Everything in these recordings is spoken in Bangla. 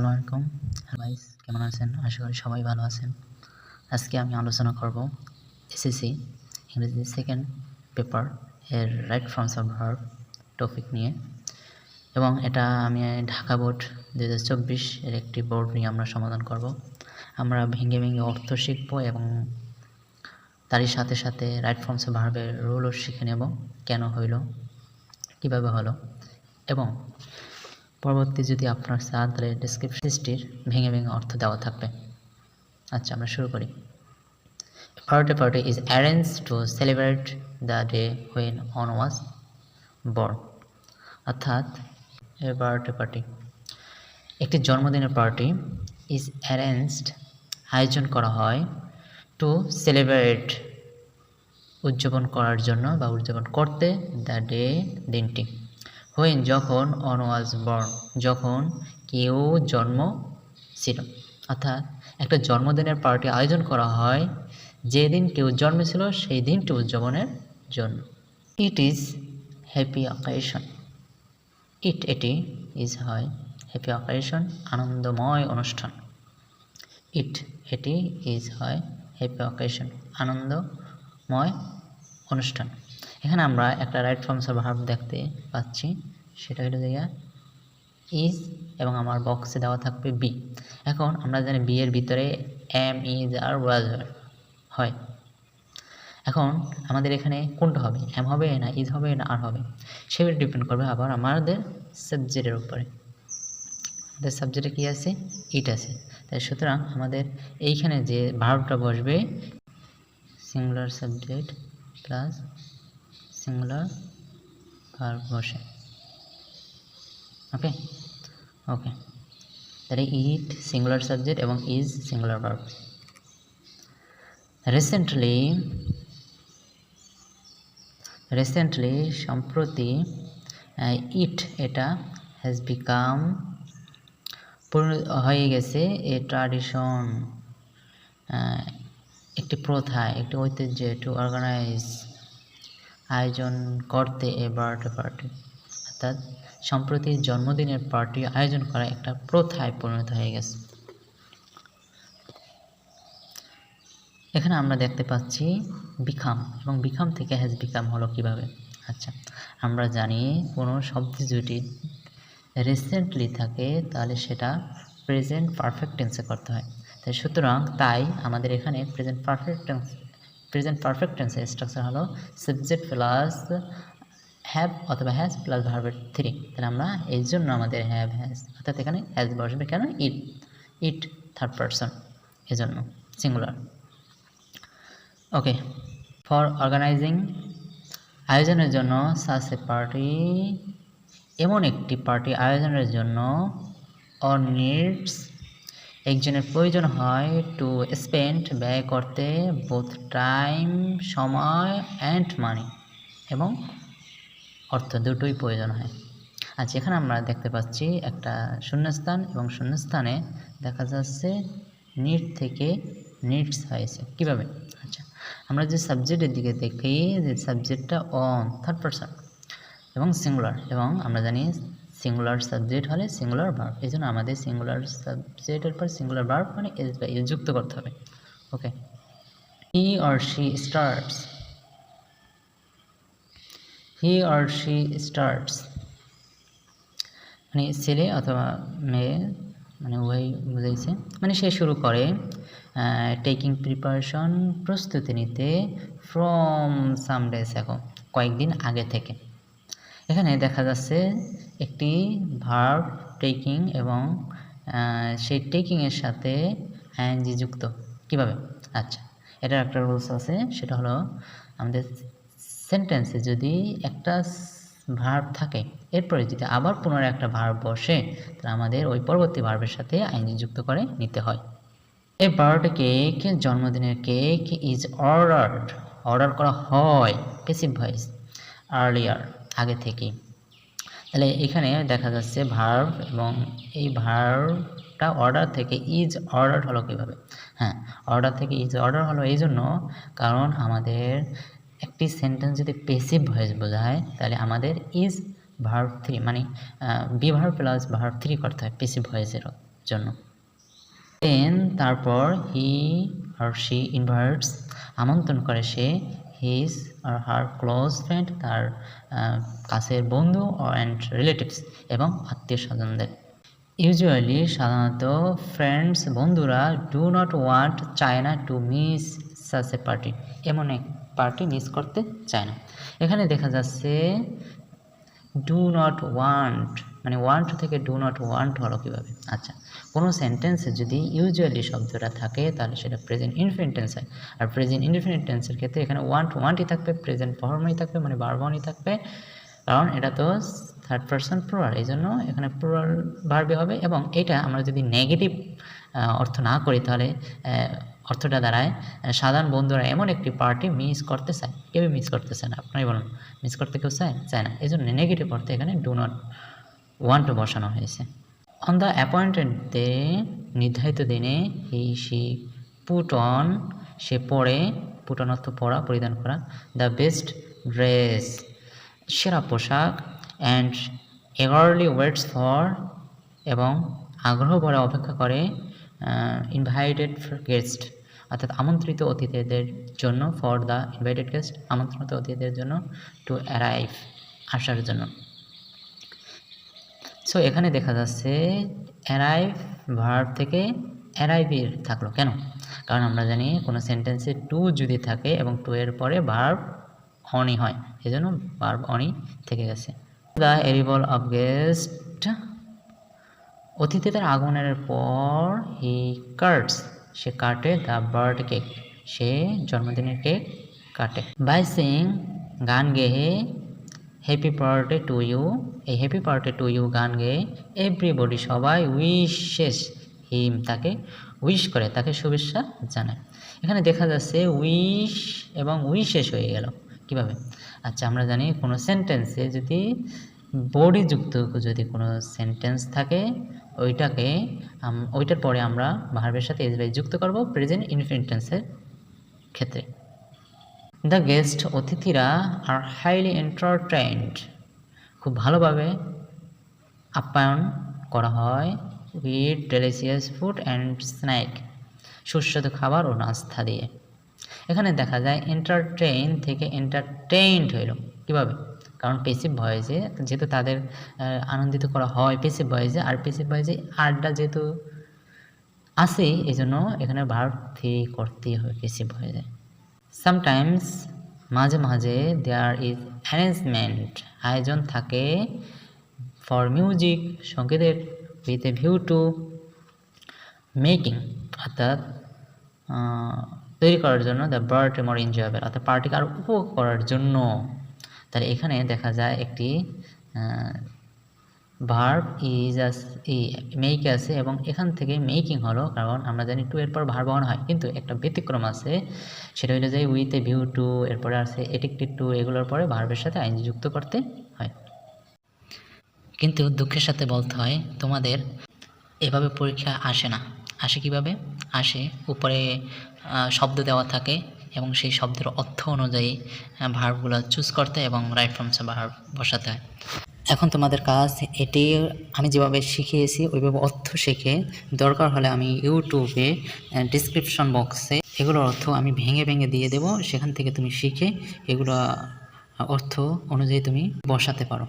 আসসালামু আলাইকুম। গাইস কেমন আছেন? আশা করি সবাই ভালো আছেন। আজকে আমি আলোচনা করব এসএসসি ইংরেজি সেকেন্ড পেপার এর right forms of verb topic নিয়ে। এবং এটা আমি ঢাকা বোর্ড দু হাজার চব্বিশ এর একটি বোর্ড নিয়ে আমরা সমাধান করব। আমরা ভেঙে ভেঙে অর্থ শিখব এবং তারই সাথে সাথে রাইট ফর্মস অফ ভার্বের রুলও শিখে নেব। কেন হইল? কীভাবে হলো? এবং পরবর্তী যদি আপনার চান তাহলে ডিসক্রিপশনটির ভেঙে ভেঙে অর্থ দেওয়া থাকবে। আচ্ছা আমরা শুরু করি। Birthday party is arrange to celebrate the day when one was born অর্থাৎ বার্থডে পার্টি একটি জন্মদিনের পার্টি ইজ অ্যারেঞ্জড আয়োজন করা হয় টু সেলিব্রেট উদযাপন করার জন্য বা উদযাপন করতে দ্য ডে দিনটি। হুইন যখন অন ওয়াজ বর্ন যখন কেউ জন্ম ছিল। অর্থাৎ একটা জন্মদিনের পার্টি আয়োজন করা হয়, যেদিন কেউ জন্মেছিল সেই দিনটি উদযাপনের জন্য। It is happy occasion it এটি ইজ হয় হ্যাপি অকেশন আনন্দময় অনুষ্ঠান। ইট এটি ইজ হয় হ্যাপি অকেশন আনন্দময় অনুষ্ঠান। এখানে আমরা একটা রাইট ফর্মস ভার্ব দেখতে পাচ্ছি। সেটা হলো জায়গা ইজ এবং আমার বক্সে দেওয়া থাকবে বি এখন আমরা জানি বি এর ভিতরে এম ইজ আর ওয়াজ হয়। এখন আমাদের এখানে কোনটা হবে? এম হবে না ইজ হবে না আর হবে? সেগুলো ডিপেন্ড করবে আবার আমাদের সাবজেক্টের উপরে। আমাদের সাবজেক্টে কী আছে? ইট আছে। তাই সুতরাং আমাদের এইখানে যে ভার্বটা বসবে singular subject plus singular verb বসে। ওকে ওকে তাহলে ইট সিঙ্গুলার সাবজেক্ট এবং is singular verb recently recently সম্প্রতি ইট এটা হ্যাজ বিকাম হয়ে গেছে এ ট্রাডিশন একটি প্রথা, একটি ঐতিহ্য টু অর্গানাইজ আয়োজন করতে এ বার্থডে পার্টি অর্থাৎ সম্প্রতি জন্মদিনের পার্টি আয়োজন করা একটা প্রথায় পরিণত হয়ে গেছে। এখানে আমরা দেখতে পাচ্ছি বিখাম এবং বিখাম থেকে হ্যাজ বিকাম হলো কীভাবে? আচ্ছা আমরা জানি কোনো শব্দ যদি রিসেন্টলি থাকে তাহলে সেটা প্রেজেন্ট পারফেক্ট টেন্সে করতে হয়। তাই সুতরাং তাই আমাদের এখানে present perfect tense present perfect টেন্সের স্ট্রাকচার হলো সাবজেক্ট প্লাস হ্যাভ অথবা হ্যাজ প্লাস ভার্বের থ্রি তাহলে আমরা এই জন্য আমাদের হ্যাভ হ্যাজ অর্থাৎ এখানে হ্যাজ বসবে কেন? ইট ইট থার্ড পারসন এজন্য সিঙ্গুলার ওকে ফর অর্গানাইজিং আয়োজনের জন্য সাস এ পার্টি এমন একটি পার্টি আয়োজনের জন্য অর নিডস একজনের প্রয়োজন হয় টু স্পেন্ড ব্যয় করতে বোথ টাইম সময় অ্যান্ড মানি এবং অর্থ দুটোই প্রয়োজন হয়। আচ্ছা এখানে আমরা দেখতে পাচ্ছি একটা শূন্যস্থান এবং শূন্যস্থানে দেখা যাচ্ছে নিট থেকে নিটস হয়েছে। কীভাবে? আচ্ছা আমরা যে সাবজেক্টের দিকে দেখি যে সাবজেক্টটা অন থার্ড পারসন এবং সিঙ্গুলার এবং আমরা জানি সিঙ্গুলার সাবজেক্ট হলে সিঙ্গুলার ভার্ব এই জন্য আমাদের সিঙ্গুলার সাবজেক্টের পর সিঙ্গুলার ভার্ব মানে যুক্ত করতে হবে। Okay he or she starts he or she starts. মানে ছেলে অথবা মেয়ে মানে উভয় বুঝাইছে। মানে সে শুরু করে টেকিং প্রিপারেশন প্রস্তুতি নিতে ফ্রম সাম ডেজ এখন কয়েকদিন আগে থেকে। এখানে দেখা যাচ্ছে একটি ভার্ব টেকিং এবং সেই টেকিংয়ের সাথে আইএনজি যুক্ত। কীভাবে? আচ্ছা এটার একটা রুলস আছে, সেটা হলো আমাদের সেন্টেন্সে যদি একটা ভার্ব থাকে এরপরে যদি আবার পুনরায় একটা ভার্ব বসে, তাহলে আমাদের ওই পরবর্তী ভার্বের সাথে আইনজি যুক্ত করে নিতে হয়। এ বার্থডে কেক জন্মদিনের কেক ইজ অর্ডার্ড অর্ডার করা হয় পেসিভ ভয়েস আর্লিয়ার আগে থেকেই তাহলে এখানে দেখা যাচ্ছে ভার্ব এবং এই ভার্বটা অর্ডার থেকে ইজ অর্ডার হলো কীভাবে? হ্যাঁ অর্ডার থেকে ইজ অর্ডার হলো এই জন্য কারণ আমাদের একটি সেন্টেন্স যদি পেসিভ ভয়েস বোঝায়, তাহলে আমাদের ইজ ভার্ব থ্রি মানে বিভার প্লাস ভার্ব থ্রি করতে হয় পেসিভ ভয়েসের জন্য। দেন তারপর হি আর শি ইনভার্টস আমন্ত্রণ করে সে his or her close friend তার কাছের বন্ধু অ্যান্ড রিলেটিভস এবং আত্মীয় স্বজনদের ইউজুয়ালি সাধারণত ফ্রেন্ডস বন্ধুরা do not want China to miss such a party এমন এক পার্টি মিস করতে চায় না। এখানে দেখা যাচ্ছে ডু নট ওয়ান্ট মানে ওয়ান্ট থেকে ডু নট ওয়ান্ট হলো কীভাবে? আচ্ছা কোনো সেন্টেন্সে যদি ইউজুয়ালি শব্দটা থাকে, তাহলে সেটা প্রেজেন্ট ইনফিনিট টেন্স হয়। আর প্রেজেন্ট ইনফিনিট টেন্সের ক্ষেত্রে এখানে ওয়ান্ট ওয়ান্টই থাকবে প্রেজেন্ট ফর্মই থাকবে মানে বারবনই থাকবে। কারণ এটা তো থার্ড পার্সন প্লুরাল এই জন্য এখানে প্লুরাল ভার্বে হবে। এবং এটা আমরা যদি নেগেটিভ অর্থ না করি, তাহলে অর্থটা দাঁড়ায় সাধারণ বন্ধুরা এমন একটি পার্টি মিস করতে চায়। কেউই মিস করতে চায় না? আপনারাই বলুন। মিস করতে কেউ চায়? চায় না। এই জন্য নেগেটিভ অর্থে এখানে ডু নট ওয়ান্ট বসানো হয়েছে। অন দ্য অ্যাপয়েন্টেড ডে নির্ধারিত দিনে হি সি পুট অন সে পরে পুট অন অর্থ পরা পরিধান করা দ্য বেস্ট ড্রেস সেরা পোশাক অ্যান্ড এগারলি ওয়েটস ফর এবং আগ্রহ ভরে অপেক্ষা করে ইনভাইটেড গেস্ট অর্থাৎ আমন্ত্রিত অতিথিদের জন্য ফর দ্য ইনভাইটেড গেস্ট আমন্ত্রিত অতিথিদের জন্য টু অ্যারাইভ আসার জন্য। সো এখানে দেখা যাচ্ছে অ্যারাইভ ভার্ব থেকে অ্যারাইভের থাকল কেন? কারণ আমরা জানি কোনো সেন্টেন্সে টু যদি থাকে এবং টু এর পরে ভার্ব অনই হয় এই জন্য ভার্ব অনই থেকে গেছে। দ্য এরিবল অফ গেস্ট অতিথিদের আগমনের পর হি কার্টস সে কাটে দ্য বার্থ কেক সে জন্মদিনের কেক কাটে। বাই সিং গান গেয়ে হ্যাপি বার্থডে টু ইউ এই হ্যাপি বার্থডে টু ইউ গান গেয়ে এভরিবডি সবাই উইশেস হিম তাকে উইশ করে, তাকে শুভেচ্ছা জানায়। এখানে দেখা যাচ্ছে উইশ এবং উইশেস হয়ে গেল। কীভাবে? আচ্ছা আমরা জানি কোনো সেন্টেন্সে যদি বডি যুক্ত যদি কোনো সেন্টেন্স থাকে ওইটাকে ওইটার পরে আমরা ভার্বের সাথে এস বাই যুক্ত করব প্রেজেন্ট ইনফিনিটেন্সের ক্ষেত্রে। দ্য গেস্ট অতিথিরা আর হাইলি এন্টারটেইনড খুব ভালোভাবে আপ্যায়ন করা হয় with delicious food and snack সুস্বাদু খাবার ও নাস্তা দিয়ে। এখানে দেখা যায় এন্টারটেইন থেকে এন্টারটেইনড হইল। কীভাবে? কারণ পেসিভ ভয়েসে যেহেতু তাদের আনন্দিত করা হয় পেসিভ ভয়েসে আর পেসিভ ভয়েসে আরটা যেহেতু আছে এই জন্য এখানে ভার্ব থ্রি করতেই হবে পেসিভ ভয়েসে সামটাইমস মাঝে মাঝে দেয়ার ইজ অ্যারেঞ্জমেন্ট আয়োজন থাকে ফর মিউজিক সঙ্গীতের with a view to making অর্থাৎ তৈরি করার জন্য দ্য বার্থ মোর এনজয়েবল অর্থাৎ পার্টিকে আরও উপভোগ করার জন্য। তাহলে এখানে দেখা যায় একটি ভার্ব ইজ ই মেক আছে এবং এখান থেকে মেকিং হলো, কারণ আমরা জানি টু এরপর ভার্ব অন হয়। কিন্তু একটা ব্যতিক্রম আছে, সেটা হলো যে উইথ এ ভিউ টু এরপরে আছে এটিকটিভ টু এগুলোর পরে ভার্বের সাথে আইন যুক্ত করতে হয়। কিন্তু দুঃখের সাথে বলতে হয়, তোমাদের এভাবে পরীক্ষা আসে না। আসে কীভাবে? আসে উপরে শব্দ দেওয়া থাকে এবং সেই শব্দের অর্থ অনুযায়ী ভার্বগুলো চুজ করতে এবং রাইট ফর্মসে ভার্ব বসাতে হয়। এখন তোমাদের কাজ, এটি আমি যেভাবে শিখিয়েছি, ওইভাবে অর্থ শিখে দরকার হলে আমি ইউটিউবে ডিসক্রিপশন বক্সে এগুলোর অর্থ আমি ভেঙে ভেঙে দিয়ে দেব। সেখান থেকে তুমি শিখে এগুলো অর্থ অনুযায়ী তুমি বসাতে পারো।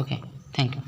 Okay thank you